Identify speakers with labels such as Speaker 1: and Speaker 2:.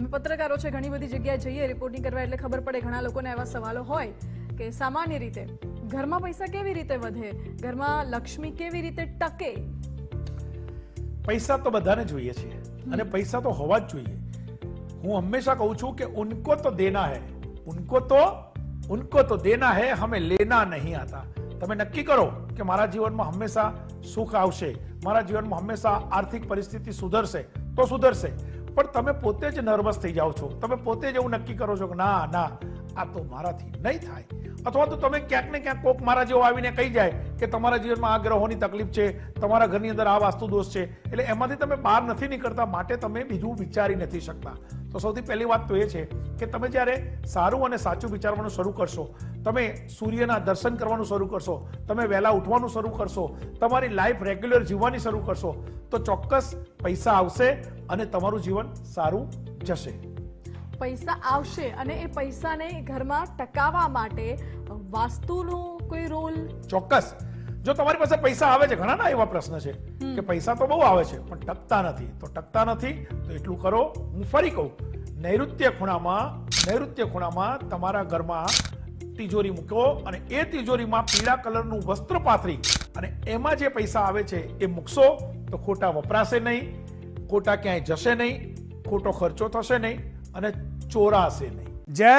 Speaker 1: અમે પત્રકારો છે ઘણી બધી જગ્યાએ જઈએ રિપોર્ટિંગ કરવા એટલે ખબર પડે ઘણા લોકોને એવા સવાલો હોય કે સામાન્ય રીતે ઘરમાં પૈસા કેવી રીતે વધે? ઘરમાં લક્ષ્મી કેવી રીતે ટકે?
Speaker 2: પૈસા તો બધાને જોઈએ છે અને પૈસા તો હોવા જ જોઈએ. હું હંમેશા કહું છું કે ઉનકો તો દેના હે. ઉનકો તો ઉનકો તો દેના હે હમે લેના નહીં આતા. તમે નક્કી કરો કે મારા જીવનમાં હંમેશા સુખ આવશે. મારા જીવનમાં હંમેશા આર્થિક પરિસ્થિતિ સુધરશે તો સુધરશે. પણ તમે પોતે જ નર્વસ થઈ જાઓ છો. તમે પોતે જ એવું નક્કી કરો છો કે ના ના, આ તો મારાથી નહીં થાય. અથવા તો તમે ક્યાંક ને ક્યાંક કોક મારા જેવો આવીને કહી જાય કે તમારા જીવનમાં આ ગ્રહોની તકલીફ છે, તમારા ઘરની અંદર આ વાસ્તુ દોષ છે. એટલે એમાંથી તમે બહાર નથી નીકળતા, માટે તમે બીજું વિચારી નથી શકતા. તો સૌથી પહેલી વાત તો એ છે કે તમે જ્યારે સારું અને સાચું વિચારવાનું શરૂ કરશો તમે સૂર્યના દર્શન કરવાનું શરૂ કરશો તમે વહેલા ઉઠવાનું શરૂ કરશો તમારી લાઈફ રેગ્યુલર જીવવાની શરૂ કરશો તો ચોક્કસ પૈસા આવશે અને તમારું જીવન સારું જશે.
Speaker 1: પૈસા આવશે અને એ પૈસાને ઘરમાં ટકાવવા માટે વાસ્તુનો કોઈ રોલ?
Speaker 2: ચોક્કસ. જો તમારી પાસે પૈસા આવે છે ઘણા ના એવા પ્રશ્ન છે કે પૈસા તો બહુ આવે છે પણ ટકતા નથી. તો ટકતા નથી તો એટલું કરો. હું ફરી કહું નૈઋત્ય ખૂણામાં નૈઋત્ય ખૂણામાં તમારા ઘરમાં તિજોરી મૂકો અને એ તિજોરીમાં પીળા કલરનું વસ્ત્ર પાથરી અને એમાં જે પૈસા આવે છે એ મૂકશો તો ખોટા વપરાશે નહીં ખોટા ક્યાંય જશે નહીં ખોટો ખર્ચો થશે નહીં અને ચોરાશે નહીં.
Speaker 3: જય